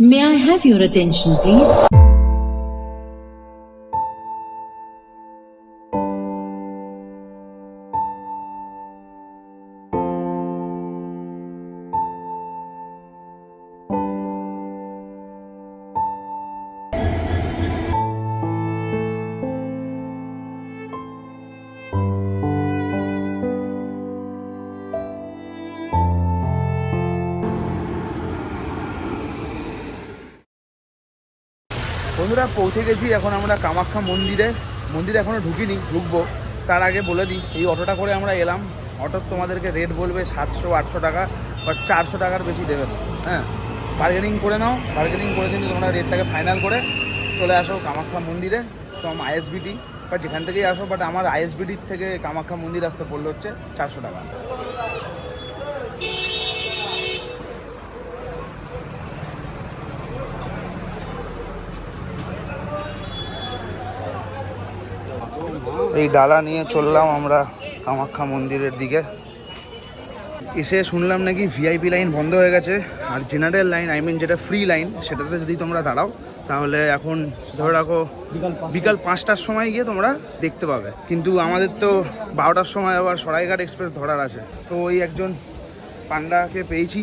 May I have your attention, please? পৌঁছে গেছি এখন আমরা কামাখ্যা মন্দিরে। মন্দিরে এখনও ঢুকিনি, ঢুকবো। তার আগে বলে দিই, এই অটোটা করে আমরা এলাম। অটোর তোমাদেরকে রেট বলবে সাতশো, আটশো টাকা বাট চারশো টাকার বেশি দেবে হ্যাঁ বার্গেনিং করে নাও বার্গেনিং করে দিন তোমরা রেটটাকে ফাইনাল করে চলে আসো কামাখ্যা মন্দিরে তো আইএসবিটি বা যেখান থেকেই আসো বাট আমার আইএসবিটির থেকে কামাখ্যা মন্দির আসতে পড়ল হচ্ছে চারশো টাকা। এই ডালা নিয়ে চললাম আমরা কামাখ্যা মন্দিরের দিকে। এসে শুনলাম নাকি ভিআইপি লাইন বন্ধ হয়ে গেছে। আর জেনারেল লাইন আই মিন যেটা ফ্রি লাইন সেটাতে যদি তোমরা দাঁড়াও তাহলে এখন ধরে রাখো বিকাল পাঁচটার সময় গিয়ে তোমরা দেখতে পাবে। কিন্তু আমাদের তো বারোটার সময় আবার সরাইঘাট এক্সপ্রেস ধরার আছে। তো ওই একজন পান্ডাকে পেয়েছি।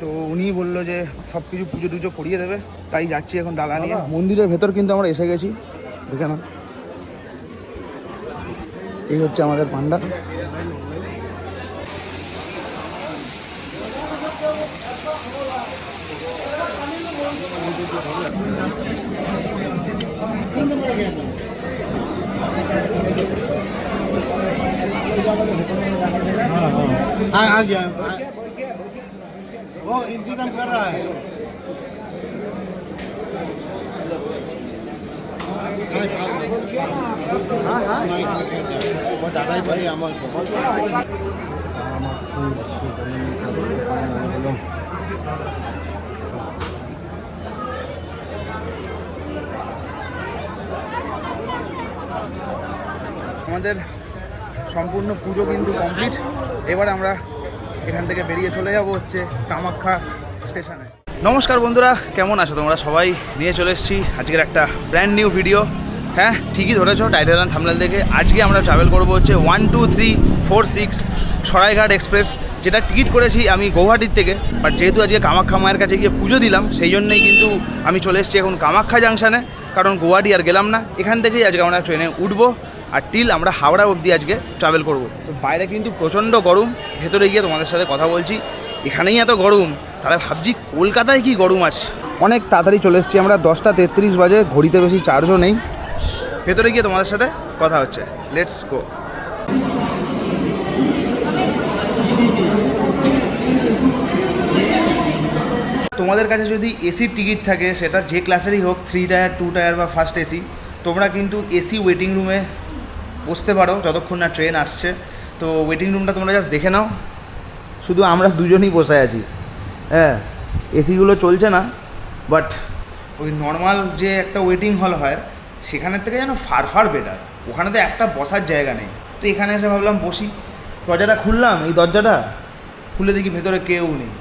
তো উনি বলল যে সব কিছু পুজো টুজো করিয়ে দেবে। তাই যাচ্ছি এখন ডালা নিয়ে। মন্দিরের ভেতর কিন্তু আমরা এসে গেছি। দেখে না এই হচ্ছে আমাদের পান্ডা आ आ गया वो इंतजाम कर रहा है আমাদের সম্পূর্ণ পুজো কিন্তু কমপ্লিট। এবার আমরা এখান থেকে বেরিয়ে চলে যাব হচ্ছে কামাখ্যা স্টেশনে। নমস্কার বন্ধুরা, কেমন আছো তোমরা? সবাই নিয়ে চলে এসেছি আজকের একটা ব্র্যান্ড নিউ ভিডিও হ্যাঁ ঠিকই ধরেছ টাইটেল অ্যান্ড থামলাল দেখে। আজকে আমরা ট্রাভেল করব হচ্ছে one two three four six Saraighat express যেটা টিকিট করেছি আমি গৌহাটির থেকে। বাট যেহেতু আজকে কামাখ্যা মায়ের কাছে গিয়ে পুজো দিলাম, সেই জন্যেই কিন্তু আমি চলে এসেছি এখন কামাখ্যা জাংশনে কারণ গুয়াহাটি আর গেলাম না। এখান থেকেই আজকে আমরা ট্রেনে উঠবো আর টিল আমরা হাওড়া অবধি আজকে ট্রাভেল করব। তো বাইরে কিন্তু প্রচণ্ড গরম। ভেতরে গিয়ে তোমাদের সাথে কথা বলছি। এখানেই এত গরম। তাহলে ভাবছি কলকাতায় কি গরম আছে? অনেক তাড়াতাড়ি চলে এসেছি আমরা দশটা তেত্রিশ বাজে ঘড়িতে বেশি চার্জও নেই। ভেতরে গিয়ে তোমাদের সাথে কথা হচ্ছে। লেটস গো তোমাদের কাছে যদি এসির টিকিট থাকে সেটা যে ক্লাসেরই হোক থ্রি টায়ার টু টায়ার বা ফার্স্ট এসি তোমরা কিন্তু এসি ওয়েটিং রুমে বসতে পারো যতক্ষণ না ট্রেন আসছে। তো ওয়েটিং রুমটা তোমরা জাস্ট দেখে নাও। শুধু আমরা দুজনই বসে আছি। হ্যাঁ এসিগুলো চলছে না বাট ওই নর্মাল যে একটা ওয়েটিং হল হয় সেখানের থেকে যেন ফার ফার বেটার ওখানে তো একটা বসার জায়গা নেই। তো এখানে এসে ভাবলাম বসি। দরজাটা খুললাম এই দরজাটা খুলে দেখি ভেতরে কেউ নেই।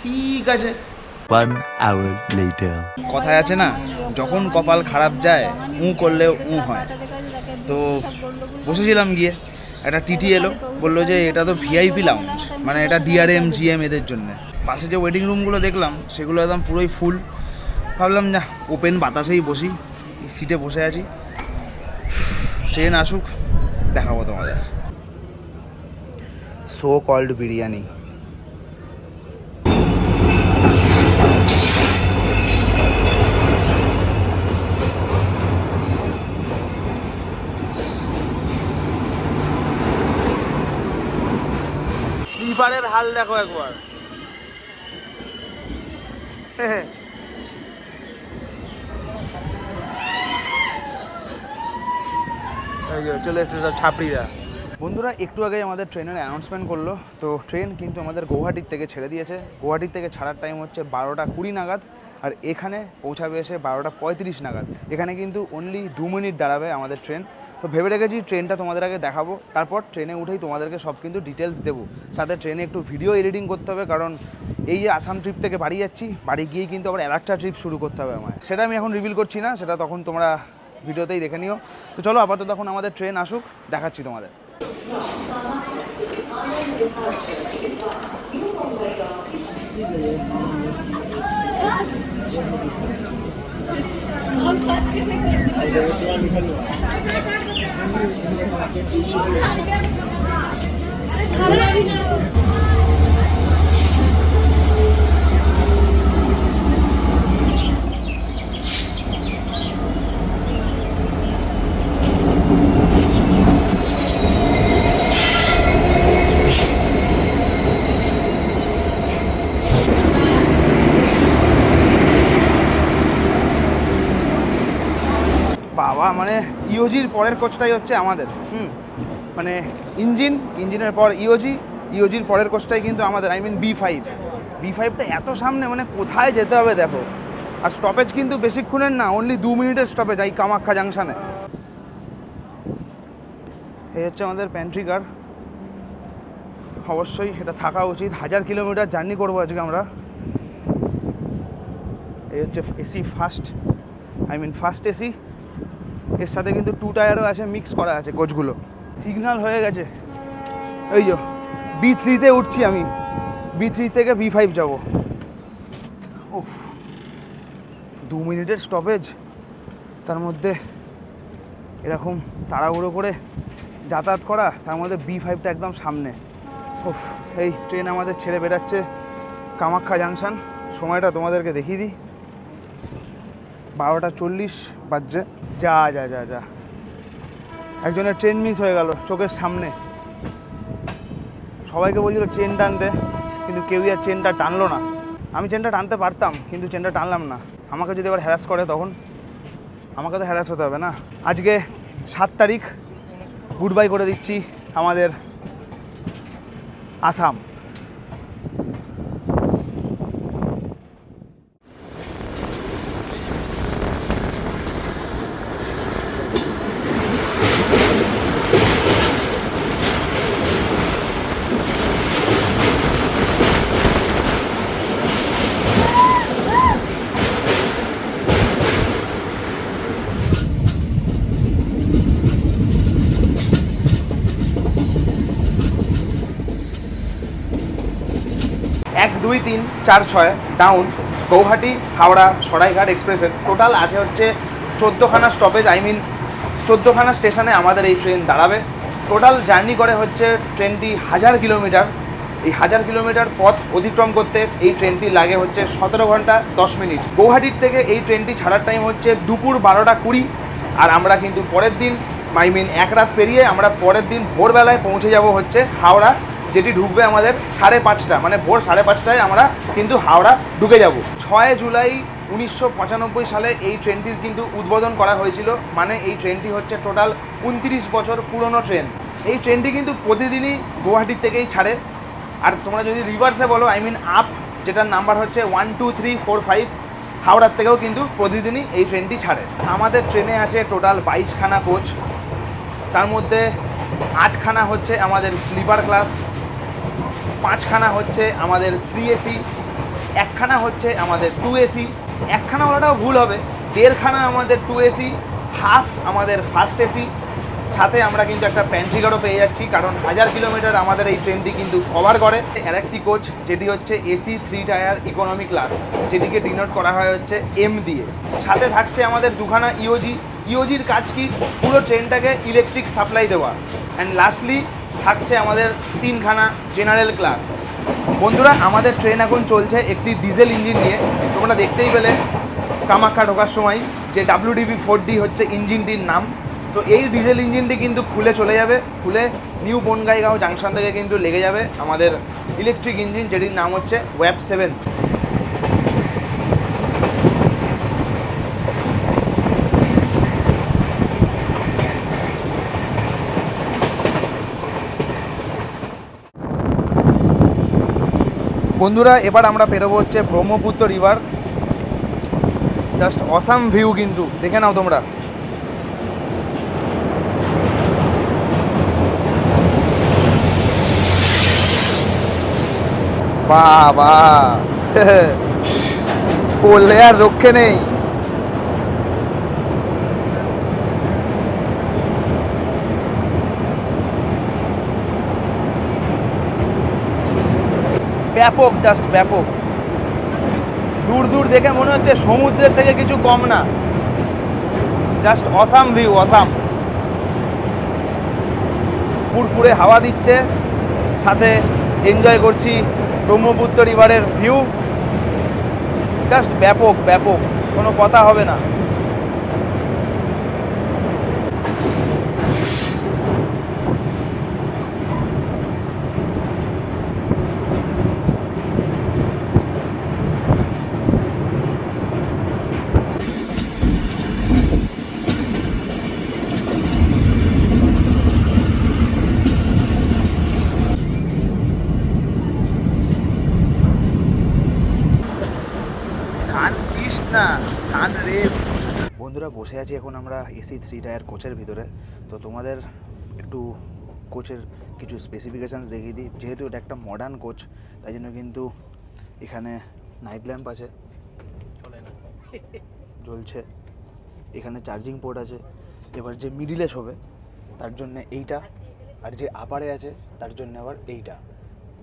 ঠিক আছে। কথায় আছে না যখন কপাল খারাপ যায় উ করলেও উ হয়। তো বসেছিলাম গিয়ে। একটা টিটি এলো, বলল যে এটা তো ভিআইপি লাউঞ্জ মানে এটা ডিআরএম জিএম এদের জন্য। পাশে যে ওয়েটিং রুমগুলো দেখলাম, সেগুলো একদম পুরোই ফুল ভাবলাম না ওপেন বাতাসেই বসি সিটে বসে আছি। ট্রেন আসুক, দেখাবো তোমাদের। So called biryani. হাল দেখো একবার। চলে এসেছে সব ছাপড়িরা। বন্ধুরা, একটু আগে আমাদের ট্রেনের অ্যানাউন্সমেন্ট করল। তো ট্রেন কিন্তু আমাদের গৌহাটির থেকে ছেড়ে দিয়েছে। গৌহাটির থেকে ছাড়ার টাইম হচ্ছে বারোটা কুড়ি নাগাদ। আর এখানে পৌঁছাবে এসে বারোটা পঁয়ত্রিশ নাগাদ। এখানে কিন্তু অনলি দু মিনিট দাঁড়াবে আমাদের ট্রেন তো ভেবে রেখেছি ট্রেনটা তোমাদের আগে দেখাবো। তারপর ট্রেনে উঠেই তোমাদেরকে সব কিন্তু ডিটেলস দেবো। সাথে ট্রেনে একটু ভিডিও এডিটিং করতে হবে, কারণ এই যে আসাম ট্রিপ থেকে বাড়ি যাচ্ছি, বাড়ি গিয়েই কিন্তু আবার আরেকটা ট্রিপ শুরু করতে হবে আমায়। সেটা আমি এখন রিভিল করছি না, সেটা তখন তোমরা ভিডিওতেই দেখে নিও। তো চলো আপাতত তখন আমাদের ট্রেন আসুক, দেখাচ্ছি তোমাদের। ありがと。ইওজির পরের কোচটাই হচ্ছে আমাদের, হুম। মানে ইঞ্জিন, ইঞ্জিনের পর ইওজি ইওজির পরের কোচটাই কিন্তু আমাদের I mean B five B ফাইভটা এত সামনে মানে কোথায় যেতে হবে দেখো। আর স্টপেজ কিন্তু বেশিক্ষণের না অনলি দু মিনিটের স্টপেজ এই কামাখ্যা জাংশনে এই হচ্ছে আমাদের প্যান্ট্রি কার অবশ্যই এটা থাকা উচিত। হাজার কিলোমিটার জার্নি করব আজকে আমরা। এই হচ্ছে AC first I mean first AC. এর সাথে কিন্তু টু টায়ারও আছে মিক্স করা আছে কোচগুলো। সিগন্যাল হয়ে গেছে। এই যো বি থ্রিতে উঠছি আমি। বি থ্রি থেকে বি ফাইভ যাব। ও দু মিনিটের স্টপেজ তার মধ্যে এরকম তাড়াহুড়ো করে যাতায়াত করা, তার মধ্যে বি ফাইভটা একদম সামনে। ওফ এই ট্রেন আমাদের ছেড়ে বেরাচ্ছে কামাখ্যা জাংশন সময়টা তোমাদেরকে দেখিয়ে দিই। বারোটা চল্লিশ বাজছে। যা যা যা যা। একজনের ট্রেন মিস হয়ে গেল চোখের সামনে। সবাইকে বলছিল চেন টানতে, কিন্তু কেউই আর চেনটা টানলো না। আমি চেনটা টানতে পারতাম, কিন্তু চেনটা টানলাম না। আমাকে যদি এবার হ্যারাস করে তখন, আমাকে তো হ্যারাস হতে হবে না। আজকে সাত তারিখ গুড বাই করে দিচ্ছি আমাদের আসাম এক দুই তিন চার ছয় ডাউন গৌহাটি, হাওড়া, সরাইঘাট এক্সপ্রেসের। টোটাল আছে হচ্ছে চোদ্দোখানা স্টপেজ আই মিন চোদ্দোখানা স্টেশনে আমাদের এই ট্রেন দাঁড়াবে। টোটাল জার্নি করে হচ্ছে ট্রেনটি হাজার কিলোমিটার এই হাজার কিলোমিটার পথ অতিক্রম করতে এই ট্রেনটি লাগে হচ্ছে সতেরো ঘণ্টা দশ মিনিট। গৌহাটির থেকে এই ট্রেনটি ছাড়ার টাইম হচ্ছে দুপুর বারোটা কুড়ি। আর আমরা কিন্তু পরের দিন আই মিন এক রাত পেরিয়ে আমরা পরের দিন ভোরবেলায় পৌঁছে যাব হচ্ছে হাওড়া। যেটি ঢুকবে আমাদের সাড়ে পাঁচটা মানে ভোর সাড়ে পাঁচটায় আমরা কিন্তু হাওড়া ঢুকে যাব। ছয় জুলাই উনিশশো পঁচানব্বই সালে এই ট্রেনটির কিন্তু উদ্বোধন করা হয়েছিল মানে এই ট্রেনটি হচ্ছে টোটাল উনত্রিশ বছর পুরনো ট্রেন। এই ট্রেনটি কিন্তু প্রতিদিনই গুয়াহাটির থেকেই ছাড়ে। আর তোমরা যদি রিভার্সে বলো আই মিন আপ যেটার নাম্বার হচ্ছে one two three four five হাওড়ার থেকেও কিন্তু প্রতিদিনই এই ট্রেনটি ছাড়ে। আমাদের ট্রেনে আছে টোটাল বাইশখানা কোচ। তার মধ্যে আটখানা হচ্ছে আমাদের স্লিপার ক্লাস পাঁচখানা হচ্ছে আমাদের থ্রি এসি একখানা হচ্ছে আমাদের টু এসি একখানা বলাটাও ভুল হবে, দেড়খানা আমাদের টু এসি হাফ আমাদের ফার্স্ট এসি সাথে আমরা কিন্তু একটা প্যান্ট্রিগারও পেয়ে যাচ্ছি, কারণ হাজার কিলোমিটার আমাদের এই ট্রেনটি কিন্তু কভার করে। আর একটি কোচ যেটি হচ্ছে AC three tier economy class যেটিকে ডিনোট করা হয় হচ্ছে এম দিয়ে। সাথে থাকছে আমাদের দুখানা ইওজি ইওজির কাজ কি? পুরো ট্রেনটাকে ইলেকট্রিক সাপ্লাই দেওয়া। অ্যান্ড লাস্টলি থাকছে আমাদের তিনখানা জেনারেল ক্লাস বন্ধুরা, আমাদের ট্রেন এখন চলছে একটি ডিজেল ইঞ্জিন নিয়ে। তোমরা দেখতেই পেলে, কামাখ্যা ঢোকার সময় যে ডাব্লিউডিবি ফোর ডি হচ্ছে ইঞ্জিনটির নাম। তো এই ডিজেল ইঞ্জিনটি কিন্তু খুলে চলে যাবে, খুলে নিউ বনগাইগাঁও জাংশন থেকে কিন্তু লেগে যাবে আমাদের ইলেকট্রিক ইঞ্জিন যেটির নাম হচ্ছে ওয়েব সেভেন বন্ধুরা, এবার আমরা পেরোবো হচ্ছে Brahmaputra river just awesome view কিন্তু। দেখে নাও তোমরা। বা বা বললে আর রক্ষে নেই। ব্যাপক জাস্ট ব্যাপক। দূর দূর দেখে মনে হচ্ছে সমুদ্রের থেকে কিছু কম না। জাস্ট অসাম ভিউ অসাম ফুরফুরে হাওয়া দিচ্ছে। সাথে এনজয় করছি ব্রহ্মপুত্র রিভারের ভিউ জাস্ট ব্যাপক ব্যাপক। কোনো কথা হবে না। বসে আছি এখন আমরা এসি থ্রি টায়ার কোচের ভিতরে। তো তোমাদের একটু কোচের কিছু স্পেসিফিকেশানস দেখিয়ে দিই। যেহেতু এটা একটা মডার্ন কোচ তাই জন্য কিন্তু এখানে নাইট ল্যাম্প আছে। চলে না। জ্বলছে। এখানে চার্জিং পোর্ট আছে। এবার যে মিডিলে শোবে তার জন্য এইটা। আর যে আপারে আছে তার জন্য আবার এইটা।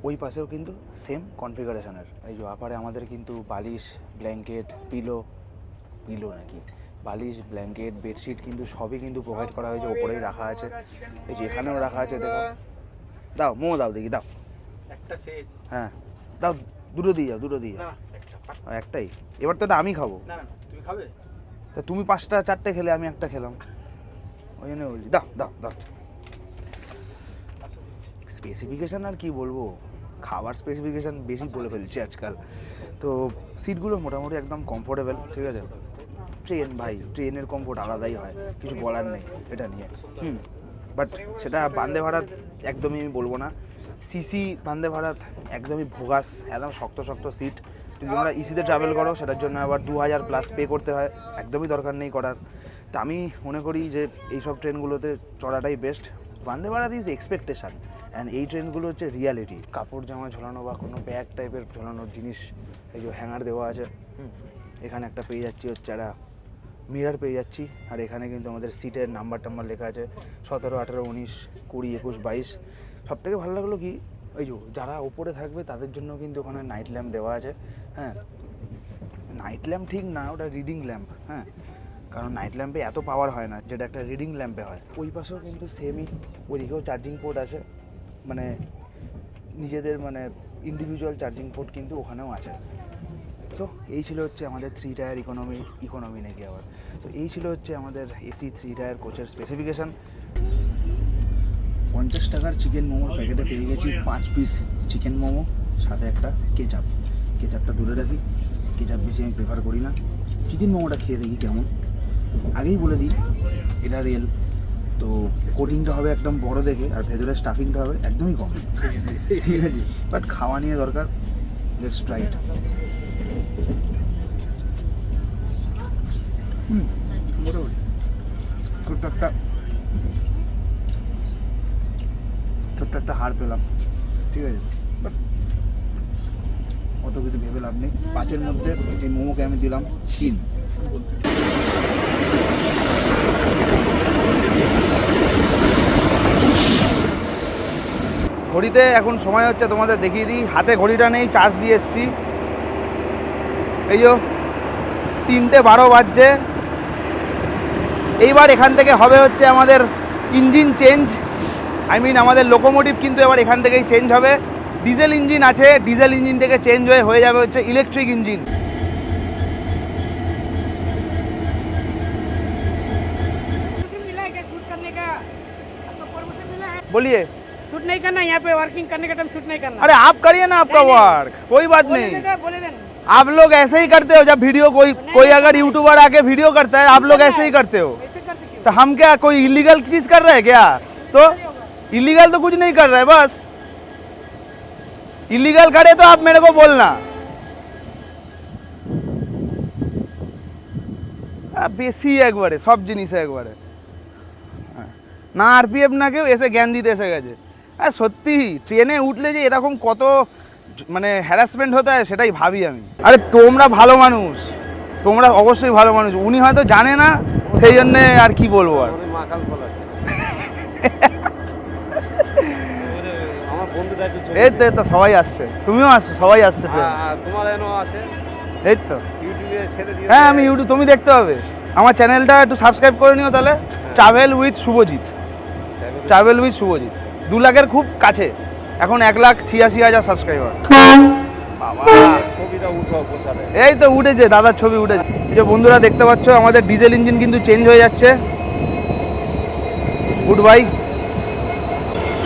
ওই পাশেও কিন্তু সেম কনফিগারেশনের এই যে আপারে আমাদের কিন্তু বালিশ ব্ল্যাঙ্কেট পিলো পিলো নাকি? বালিশ ব্ল্যাঙ্কেট বেডশিট কিন্তু সবই কিন্তু প্রোভাইড করা হয়েছে ওপরেই রাখা আছে। এই যে এখানেও রাখা আছে দেখো। দাও মোমো দাও দেখি দাও। একটা শেষ। হ্যাঁ দাও দুটো দিয়ে যাও দুটো দিয়ে যাও। ও, একটাই। এবার তো এটা আমি খাব। না না তুমি খাবে? তা তুমি পাঁচটা চারটে খেলে আমি একটা খেলাম। ওই জন্য বলছি। দাও দাও দাও। স্পেসিফিকেশান আর কি বলব? খাবার স্পেসিফিকেশান বেশি বলে ফেলছি আজকাল। তো সিটগুলো মোটামুটি একদম কমফোর্টেবল ঠিক আছে? ট্রেন ভাই ট্রেনের কমফোর্ট আলাদাই হয় কিছু বলার নেই এটা নিয়ে। হুম। বাট সেটা বান্দে ভারত একদমই আমি বলব না। সিসি বান্দে ভারত একদমই ভোগাস একদম শক্ত শক্ত সিট যদি তোমরা ইসিতে ট্রাভেল করো সেটার জন্য আবার দু হাজার প্লাস পে করতে হয় একদমই দরকার নেই করার। তা আমি মনে করি যে এইসব ট্রেনগুলোতে চড়াটাই best Vande Bharat is expectation and এই ট্রেনগুলো হচ্ছে রিয়ালিটি কাপড় জামা ঝোলানো বা কোনো ব্যাগ টাইপের ঝোলানোর জিনিস এই যে হ্যাঙ্গার দেওয়া আছে হুম, এখানে একটা পেয়ে যাচ্ছি হচ্ছে একটা মিরার পেয়ে যাচ্ছি। আর এখানে কিন্তু আমাদের সিটের নাম্বার টাম্বার লেখা আছে, সতেরো, আঠেরো, উনিশ, কুড়ি, একুশ, বাইশ। সব থেকে ভালো লাগল কি, ওই যে যারা ওপরে থাকবে তাদের জন্য কিন্তু ওখানে নাইট ল্যাম্প দেওয়া আছে হ্যাঁ। নাইট ল্যাম্প ঠিক না, ওটা রিডিং ল্যাম্প হ্যাঁ। কারণ নাইট ল্যাম্পে এত পাওয়ার হয় না, যেটা একটা রিডিং ল্যাম্পে হয়। ওই পাশেও কিন্তু সেমই ওইদিকেও চার্জিং পোর্ট আছে। মানে নিজেদের মানে ইন্ডিভিজুয়াল চার্জিং পোর্ট কিন্তু ওখানেও আছে। সো এই ছিল হচ্ছে আমাদের থ্রি টায়ার ইকোনমি ইকোনমি নাকি আবার? তো এই ছিল হচ্ছে আমাদের এসি থ্রি টায়ার কোচের স্পেসিফিকেশান পঞ্চাশ টাকার চিকেন মোমোর প্যাকেটে পেয়ে গেছি পাঁচ পিস চিকেন মোমো, সাথে একটা কেচাপ কেচাপটা দূরে রাখি। কেচাপ বেশি আমি প্রেফার করি না। চিকেন মোমোটা খেয়ে দেখি কেমন। আগেই বলে দিই, এটা রিয়েল তো কোটিংটা হবে একদম বড় দেখে, আর ভেতরে স্টাফিংটা হবে একদমই কম। ঠিক আছে? বাট খাওয়া নিয়ে দরকার। লেটস ট্রাই মোটামুটি ছোট্ট একটা ছোট্ট একটা হার পেলাম, ঠিক আছে? অত কিছু ভেবে লাভ নেই। পাঁচের মধ্যে যে মোমোকে আমি দিলাম, তিন। ঘড়িতে এখন সময় হচ্ছে তোমাদের দেখিয়ে দিই। হাতে ঘড়িটা নেই চার্জ দিয়ে এসছি। এই যো তিনটে বারো বাজছে। এইবার এখান থেকে হবে হচ্ছে আমাদের ইঞ্জিন চেঞ্জ আই মিন আমাদের লোকোমোটিভ কিন্তু এবার এখান থেকেই চেঞ্জ হবে ডিজেল ইঞ্জিন আছে ডিজেল ইঞ্জিন থেকে চেঞ্জ হয়ে হয়ে যাবে হচ্ছে ইলেকট্রিক ইঞ্জিন परमिशन मिला है क्या शूट करने का आपको परमिशन मिला है बोलिए शूट नहीं करना यहाँ पे वर्किंग करने का टाइम शूट नहीं करना अरे आप करिए ना आपका नहीं, नहीं। वर्क कोई बात बोले नहीं देना बोले देना आप लोग ऐसे ही करते हो जब वीडियो कोई कोई अगर यूट्यूबर आके वीडियो करता है आप लोग ऐसे ही करते हो ऐसे करते क्यों तो हम क्या कोई इलीगल चीज कर रहे हैं क्या तो इलीगल तो कुछ नहीं कर रहे बस इलीगल करे तो आप मेरे को बोलना আহ, বেশি একবারে সব জিনিসে একবারে হ্যাঁ। না আরপিএফ না কেউ এসে জ্ঞান দিতে এসে গেছে আর সত্যি ট্রেনে উঠলে যে এরকম কত মানে হ্যারাসমেন্ট হতে হয় সেটাই ভাবি আমি আরে তোমরা ভালো মানুষ তোমরা অবশ্যই ভালো মানুষ উনি হয়তো জানে না সেই জন্যে আর কি বলব আর? এই তো তো সবাই আসছে। তুমিও আসছো সবাই আসছে হ্যাঁ, হ্যাঁ, তোমার এনো আসে। এই তো। ইউটিউবে ছেড়ে দিয়ে হ্যাঁ আমি ইউটিউব তুমি দেখতে হবে আমার চ্যানেলটা একটু সাবস্ক্রাইব করে নিও তাহলে। Travel with Shubhajit travel with Shubhajit দু লাখের খুব কাছে। এখন এক লাখ ছিয়াশি হাজার সাবস্ক্রাইবার এই তো উঠেছে দাদার ছবি উঠেছে। যে বন্ধুরা দেখতে পাচ্ছ আমাদের ডিজেল ইঞ্জিন কিন্তু চেঞ্জ হয়ে যাচ্ছে। গুড বাই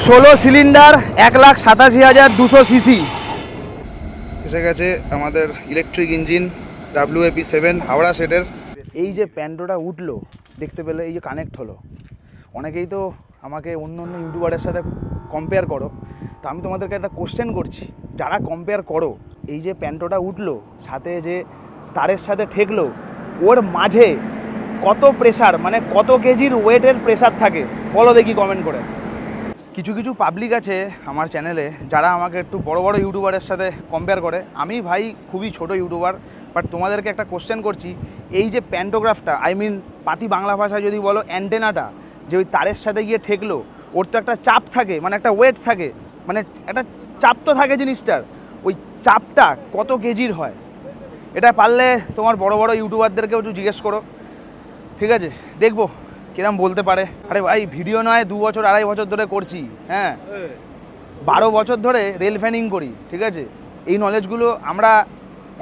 ষোলো সিলিন্ডার এক লাখ সাতাশি হাজার দুশো সিসি এসে গেছে আমাদের electric engine W AP seven Howrah সেটের এই যে প্যান্টোটা উঠল দেখতে পেলে এই যে কানেক্ট হলো। অনেকেই তো আমাকে অন্য অন্য ইউটিউবারের সাথে কম্পেয়ার করো। তো আমি তোমাদেরকে একটা কোশ্চেন করছি যারা কম্পেয়ার করো এই যে প্যান্টোটা উঠল, সাথে যে তারের সাথে ঠেকলো, ওর মাঝে কত প্রেসার মানে কত কেজির ওয়েটের প্রেসার থাকে? বলো দেখি কমেন্ট করে। কিছু কিছু পাবলিক আছে আমার চ্যানেলে যারা আমাকে একটু বড় বড় ইউটিউবারের সাথে কম্পেয়ার করে। আমি ভাই খুবই ছোট ইউটিউবার বাট তোমাদেরকে একটা কোশ্চেন করছি। এই যে প্যান্টোগ্রাফটা আই মিন পাতি বাংলা ভাষায় যদি বলো অ্যান্টেনাটা যে ওই তারের সাথে গিয়ে ঠেকলো, ওর তো একটা চাপ থাকে মানে একটা ওয়েট থাকে মানে একটা চাপ তো থাকে জিনিসটার। চাপটা কত কেজির হয়? এটা পারলে তোমার বড় বড় ইউটিউবারদেরকেও একটু জিজ্ঞেস করো। ঠিক আছে? দেখব কিরম বলতে পারে। আরে ভাই ভিডিও নয় দু বছর আড়াই বছর ধরে করছি হ্যাঁ? বারো বছর ধরে রেল ফ্যানিং করি ঠিক আছে? এই নলেজগুলো আমরা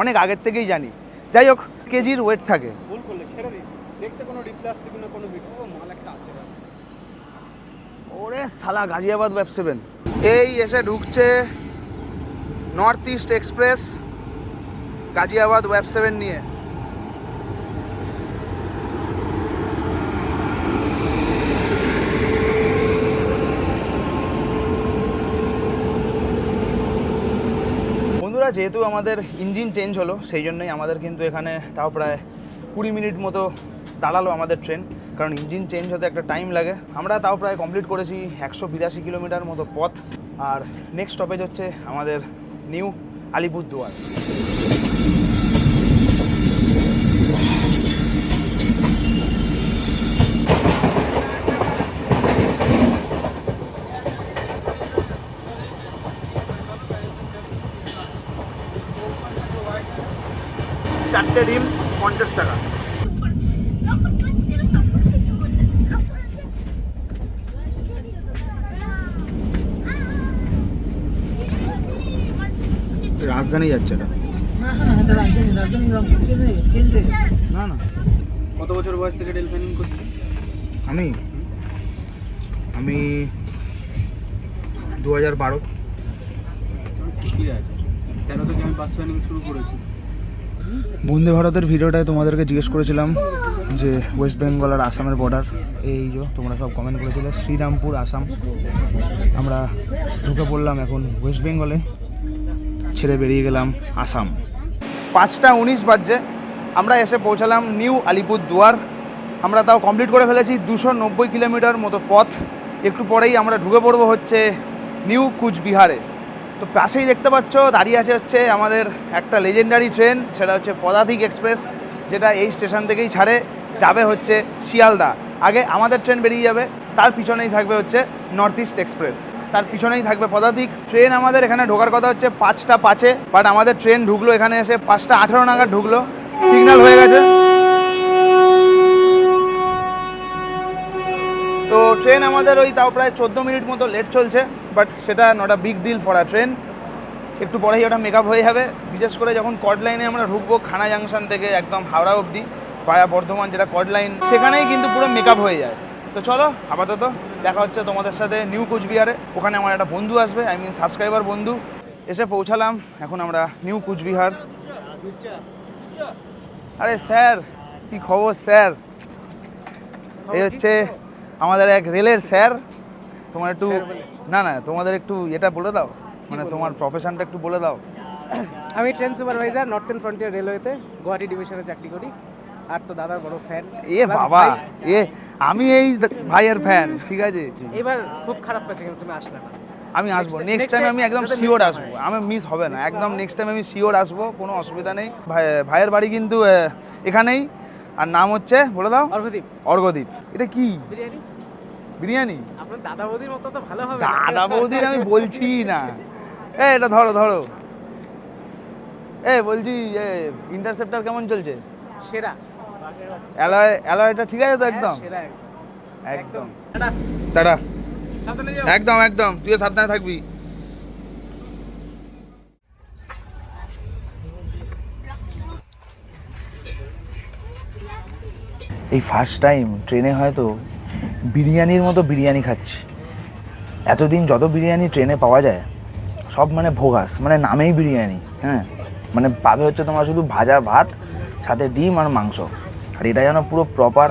অনেক আগের থেকেই জানি। যাই হোক কেজির ওয়েট থাকে। ভুল করলে ছেড়ে দিই দেখতে কোনো রিপ্লাস থেকে কোনো ভিডিও মাল একটা আছে ওরে সালা গাজিয়াবাদ ওয়েব সেভেন এই এসে ঢুকছে। নর্থ ইস্ট এক্সপ্রেস, গাজিয়াবাদ ওয়েব সেভেন নিয়ে। বন্ধুরা, যেহেতু আমাদের ইঞ্জিন চেঞ্জ হলো, সেই জন্যই আমাদের কিন্তু এখানে তাও প্রায় কুড়ি মিনিট মতো দাঁড়াল আমাদের ট্রেন, কারণ ইঞ্জিন চেঞ্জ হতে একটা টাইম লাগে। আমরা তাও প্রায় কমপ্লিট করেছি একশো বিরাশি কিলোমিটার মতো পথ। আর নেক্সট স্টপেজ হচ্ছে আমাদের নিউ আলিপুরদুয়ার। চারটে ডিম পঞ্চাশ টাকা। রাজধানী যাচ্ছে এটা। না না কত বছর বয়স থেকে প্ল্যানিং করছি আমি? আমি দু হাজার বারো ঠিকই আছে? তেরো থেকে আমি বাস প্ল্যানিং শুরু করেছি? বন্দে ভারতের ভিডিওটায় তোমাদেরকে জিজ্ঞেস করেছিলাম যে ওয়েস্ট বেঙ্গল আর আসামের বর্ডার এই যে তোমরা সব কমেন্ট করেছিলে শ্রীরামপুর আসাম আমরা ঢুকে পড়লাম এখন ওয়েস্ট বেঙ্গলে ছেড়ে বেরিয়ে গেলাম আসাম। পাঁচটা উনিশ বাজছে। আমরা এসে পৌঁছালাম নিউ আলিপুর দুয়ার আমরা তাও কমপ্লিট করে ফেলেছি দুশো নব্বই কিলোমিটার মতো পথ। একটু পরেই আমরা ঢুকে পড়ব হচ্ছে নিউ কুচবিহারে। তো পাশেই দেখতে পাচ্ছ, দাঁড়িয়ে আছে হচ্ছে আমাদের একটা লেজেন্ডারি ট্রেন সেটা হচ্ছে পদাতিক এক্সপ্রেস যেটা এই স্টেশন থেকেই ছাড়ে, যাবে হচ্ছে শিয়ালদা। আগে আমাদের ট্রেন বেরিয়ে যাবে, তার পিছনেই থাকবে হচ্ছে নর্থ ইস্ট এক্সপ্রেস তার পিছনেই থাকবে পদাতিক। ট্রেন আমাদের এখানে ঢোকার কথা হচ্ছে পাঁচটা পাঁচে বাট আমাদের ট্রেন ঢুকলো এখানে এসে পাঁচটা আঠেরো নাগাদ ঢুকলো। সিগন্যাল হয়ে গেছে। তো ট্রেন আমাদের ওই তাও প্রায় চোদ্দ মিনিট মতো লেট চলছে বাট সেটা not a big deal for a train একটু পরেই ওটা মেকআপ হয়ে যাবে। বিশেষ করে যখন কড লাইনে আমরা ঢুকবো, খানা জাংশন থেকে একদম হাওড়া অবধি ভায়া বর্ধমান যেটা কড লাইন সেখানেই কিন্তু পুরো মেকআপ হয়ে যায়। তো চলো, আপাতত দেখা হচ্ছে তোমাদের সাথে নিউ কুচবিহারে। ওখানে আমার একটা বন্ধু আসবে আই মিন সাবস্ক্রাইবার বন্ধু। এসে পৌঁছালাম এখন আমরা নিউ কুচবিহার। আরে স্যার কি খবর স্যার? এই হচ্ছে আমাদের এক রেলের স্যার। তোমার একটু না না তোমাদের একটু এটা বলে দাও। মানে তোমার প্রফেশনটা একটু বলে দাও। আমি ট্রেন সুপারভাইজার নর্থেন ফ্রন্টিয়ার রেলওয়েতে গুয়াহাটি ডিভিশনে চাকরি করি। আর তো দাদার বড় ফ্যান এ বাবা এ আমি এই ভাইয়ের ফ্যান ঠিক আছে? এবার খুব খারাপ পাচ্ছে কিন্তু তুমি আসলে না। আমি আসব। নেক্সট টাইম আমি একদম শিওর আসব। আমি মিস হবে না। একদম নেক্সট টাইম আমি শিওর আসব কোনো অসুবিধা নেই। ভাই ভাইয়ের বাড়ি কিন্তু এখানেই। আর নাম হচ্ছে বলে দাও। অর্ঘদীপ। অর্ঘদ্বীপ এটা কি? বিরিয়ানি। আপনার দাদা বৌদির মতো তো ভালো হবে। দাদা বৌদির আমি বলছি না। এ এটা ধরো ধরো। এ বলছি এ ইন্টারসেপ্টার কেমন চলছে? সেরা। অ্যালয় অ্যালয়টা ঠিক আছে তো একদম? হ্যাঁ, একদম। একদম। টাটা। একদম একদম। তুইও সাবধানে থাকবি। এই ফার্স্ট টাইম ট্রেনে হয়তো বিরিয়ানির মতো বিরিয়ানি খাচ্ছি। এতদিন যত বিরিয়ানি ট্রেনে পাওয়া যায় সব মানে ভোগাস মানে নামেই বিরিয়ানি হ্যাঁ? মানে পাবে হচ্ছে তোমার শুধু ভাজা ভাত সাথে ডিম আর মাংস। আর এটা যেন পুরো প্রপার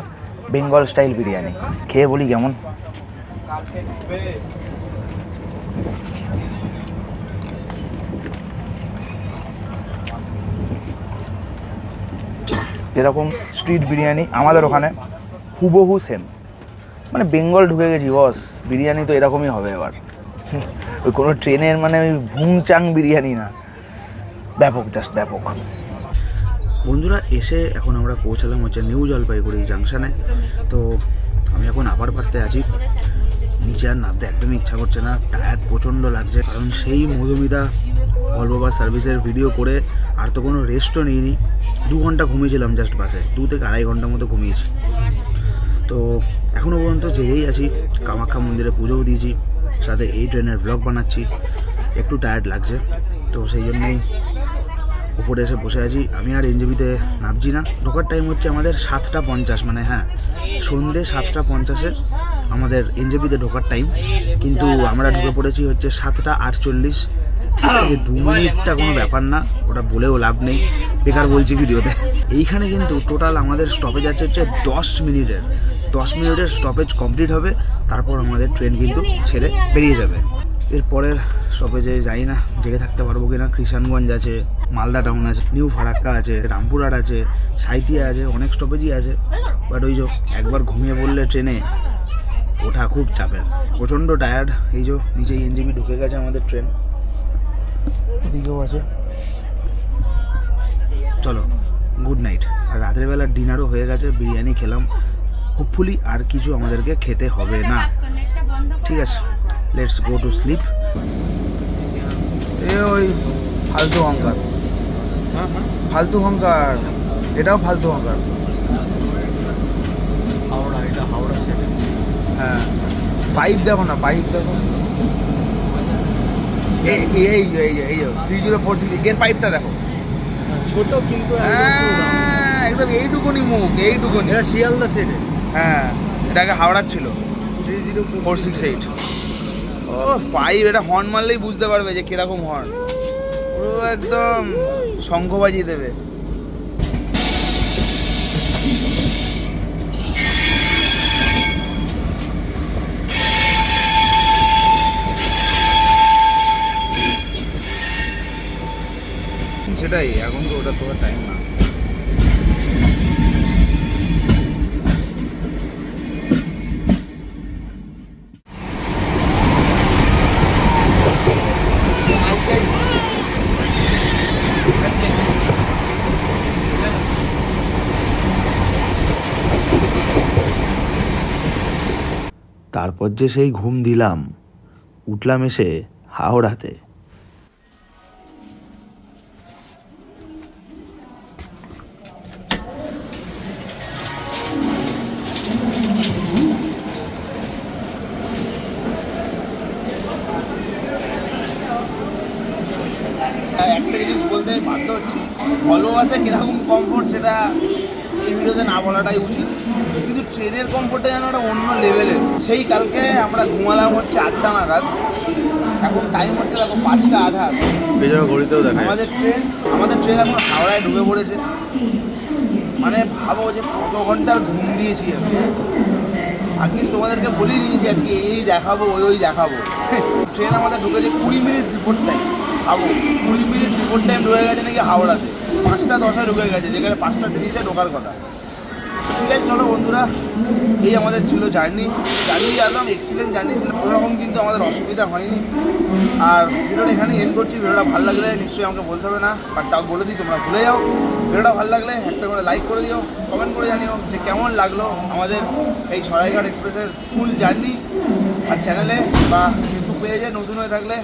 বেঙ্গল স্টাইল বিরিয়ানি। খেয়ে বলি কেমন? যেরকম স্ট্রিট বিরিয়ানি, আমাদের ওখানে হুবহু সেম মানে বেঙ্গল ঢুকে গেছি, বস। বিরিয়ানি তো এরকমই হবে এবার। ওই কোনো ট্রেনের মানে ওই ভুংচাং বিরিয়ানি না। ব্যাপক জাস্ট ব্যাপক। বন্ধুরা, এসে এখন আমরা পৌঁছালাম হচ্ছে নিউ জলপাইগুড়ি জাংশনে তো আমি এখন আবার পারতে আছি। নিচে আর নামতে একদমই ইচ্ছা করছে না। টায়ার প্রচণ্ড লাগছে। কারণ সেই মধুমিতা ভলভো বাস সার্ভিসের ভিডিও করে আর তো কোনো রেস্টও নিইনি। দু ঘণ্টা ঘুমিয়েছিলাম জাস্ট বাসে দু থেকে আড়াই ঘণ্টার মতো ঘুমিয়েছি। তো এখনও পর্যন্ত জেগেই আছি। কামাখ্যা মন্দিরে পুজোও দিয়েছি। সাথে এই ট্রেনের ব্লগ বানাচ্ছি। একটু টায়ার্ড লাগছে। তো সেই জন্যই উপরে এসে বসে আছি। আমি আর এনজিবিতে নামছি না। ঢোকার টাইম হচ্ছে আমাদের সাতটা পঞ্চাশ মানে হ্যাঁ সন্ধে সাতটা পঞ্চাশে আমাদের এনজেপিতে ঢোকার টাইম কিন্তু আমরা ঢুকে পড়েছি হচ্ছে সাতটা আটচল্লিশ। ঠিক আছে, দু মিনিটটা কোনো ব্যাপার না, ওটা বলেও লাভ নেই। বেকার বলছি ভিডিওতে। এইখানে কিন্তু টোটাল আমাদের স্টপেজ আছে হচ্ছে দশ মিনিটের। দশ মিনিটের স্টপেজ কমপ্লিট হবে, তারপর আমাদের ট্রেন কিন্তু ছেড়ে বেরিয়ে যাবে। এরপরের স্টপেজে যাই না, জেগে থাকতে পারব কিনা? কৃষাণগঞ্জ আছে মালদা টাউন আছে, নিউ ফারাক্কা আছে, রামপুরহাট আছে সাইতিয়া আছে, অনেক স্টপেজই আছে। বাট ওই যে একবার ঘুমিয়ে পড়লে ট্রেনে, ওঠা খুব চাপের। প্রচণ্ড টায়ার্ড এই যে নিচেই এনজিবি ঢুকে গেছে আমাদের ট্রেন। এদিকেও আছে। চলো গুড নাইট আর রাতের বেলা ডিনারও হয়ে গেছে, বিরিয়ানি খেলাম। হোপফুলি আর কিছু আমাদেরকে খেতে হবে না। ঠিক আছে লেটস গো টু স্লিপ এ ওই ফালতু অহংকার। ফালতু অহংকার। এটাও ফালতু অহংকার। হাওড়া এটা হাওড়া হ্যাঁ। পাইপ দেখো না পাইপ দেখো। এই এই এই এই থ্রি জিরো ফোর সিক্স এর পাইপটা দেখো। ছোট কিন্তু হ্যাঁ, একদম এইটুকুনি মুখ এইটুকুনি। এটা শিয়ালদা সেটে হ্যাঁ এটাকে হাওড়ার ছিল। Three zero four six eight ও পাইপ এটা হর্ন মারলেই বুঝতে পারবে যে কীরকম হর্ন পুরো একদম শঙ্খ বাজিয়ে দেবে। সেটাই এখন তো ওটা তোমার টাইম না। তারপর যে সেই ঘুম দিলাম, উঠলাম এসে হাওড়াতে। একটা জিনিস বলতে বাধ্য হচ্ছি। ভলভো বাসে কীরকম কমফোর্ট সেটা এই ভিডিওতে না বলাটাই উচিত। কিন্তু ট্রেনের কমফোর্টটা যেন একটা অন্য লেভেলের সেই কালকে আমরা ঘুমালাম হচ্ছে আটটা নাগাদ। এখন টাইম হচ্ছে দেখো পাঁচটা আঠাশ। ঘড়িতেও দেখা আমাদের ট্রেন আমাদের ট্রেন এখন হাওড়ায় ঢুকে পড়েছে। মানে ভাবো যে কত ঘণ্টার ঘুম দিয়েছি আমি। আজকে তোমাদেরকে বলি বলিনি যে আজকে এই দেখাবো ওই ওই দেখাবো। ট্রেন আমাদের ঢুকেছে কুড়ি মিনিট রিপোর্ট টাইম ভাবো কুড়ি মিনিট রিপোর্ট টাইম ঢুকে গেছে নাকি হাওড়াতে। পাঁচটা, দশে ঢুকে গেছে, যেখানে পাঁচটা, তিরিশে ঢোকার কথা। ঠিক আছে, চলো বন্ধুরা, এই আমাদের ছিল জার্নি। জার্নি একদম এক্সিলেন্ট জার্নি ছিল কোনোরকম কিন্তু আমাদের অসুবিধা হয়নি। আর ভিডিওটা এখানে এন্ড করছি, ভিডিওটা ভালো লাগলে নিশ্চয়ই আমাকে বলতে হবে না বাট তাও বলে দিই, তোমরা ভুলে যাও। ভিডিওটা ভালো লাগলে একটা করে লাইক করে দিও কমেন্ট করে জানিও যে কেমন লাগল আমাদের এই সরাইঘাট এক্সপ্রেসের ফুল জার্নি। আর চ্যানেলে বা ফেসবুক পেজে নতুন হয়ে থাকলে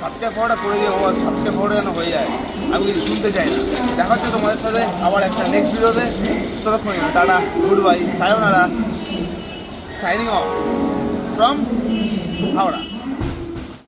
সাবস্ক্রাইব করাটা করে বাবা সাবস্ক্রাইব করাটা যেন হয়ে যায়। আমি কিছু শুনতে চাই না। দেখা হচ্ছে তোমাদের সাথে আবার একটা নেক্সট ভিডিওতে ততক্ষণ টাটা গুড বাই সায়োনারা সাইনিং অফ ফ্রম হাওড়া।